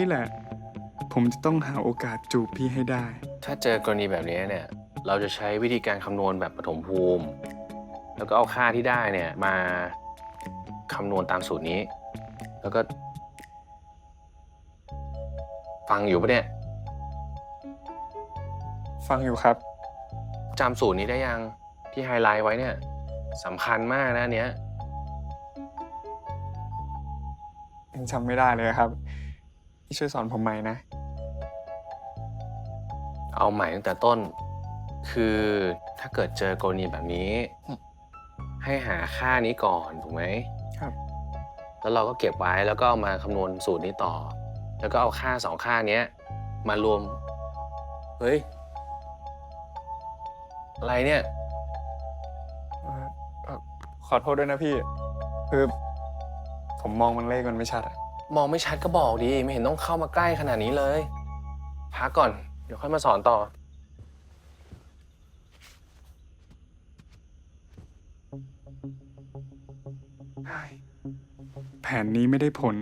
นี่แหละ ผมจะต้องหาโอกาสจูบพี่ให้ได้ ถ้าเจอกรณีแบบนี้เนี่ย เราจะใช้วิธีการคำนวณแบบปฐมภูมิ แล้วก็เอาค่าที่ได้เนี่ยมาคำนวณตามสูตรนี้ แล้วก็ ฟังอยู่ปะเนี่ยฟังอยู่ครับ จำสูตรนี้ได้ยังที่ไฮไลท์ไว้เนี่ยสำคัญมากนะอันเนี้ย ยังจำไม่ได้เลยครับ พี่ช่วยสอนผมใหม่นะ เอาใหม่ตั้งแต่ต้น คือถ้าเกิดเจอกรณีแบบนี้อืมให้หาค่านี้ก่อนถูกไหมครับ แล้วเราก็เก็บไว้แล้วก็เอามาคำนวณสูตรนี้ต่อ แล้วก็เอาค่าสองค่าเนี้ย มารวม เฮ้ย อะไรเนี่ย เอ่อเอ่อขอโทษด้วยนะพี่ คือ ผมมองมันเลขมันไม่ชัดอะ มองไม่ชัดก็บอกดี ไม่เห็นต้องเข้ามาใกล้ขนาดนี้เลย พักก่อน เดี๋ยวค่อยมาสอนต่อ แผนนี้ไม่ได้ผล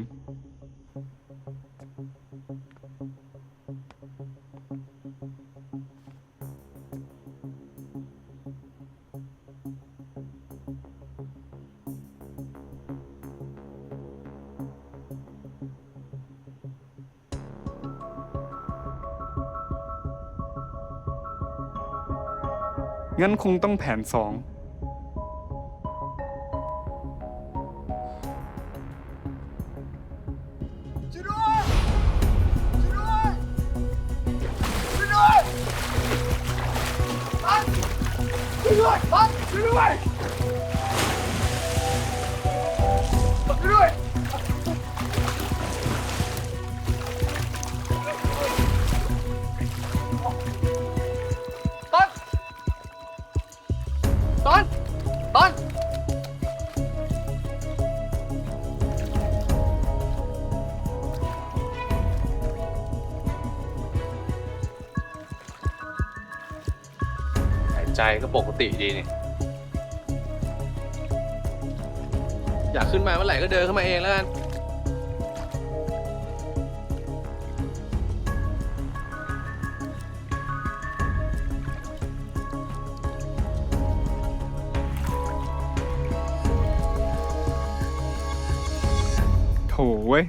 งั้นคงต้องแผนสอง ช่วยด้วย ช่วยด้วย ช่วยด้วยปันช่วยด้วยปันช่วยด้วย ใจก็ปกติดีนี่ อยากขึ้นมาเมื่อไหร่ก็เดินขึ้นมาเองแล้วกันโถเว้ย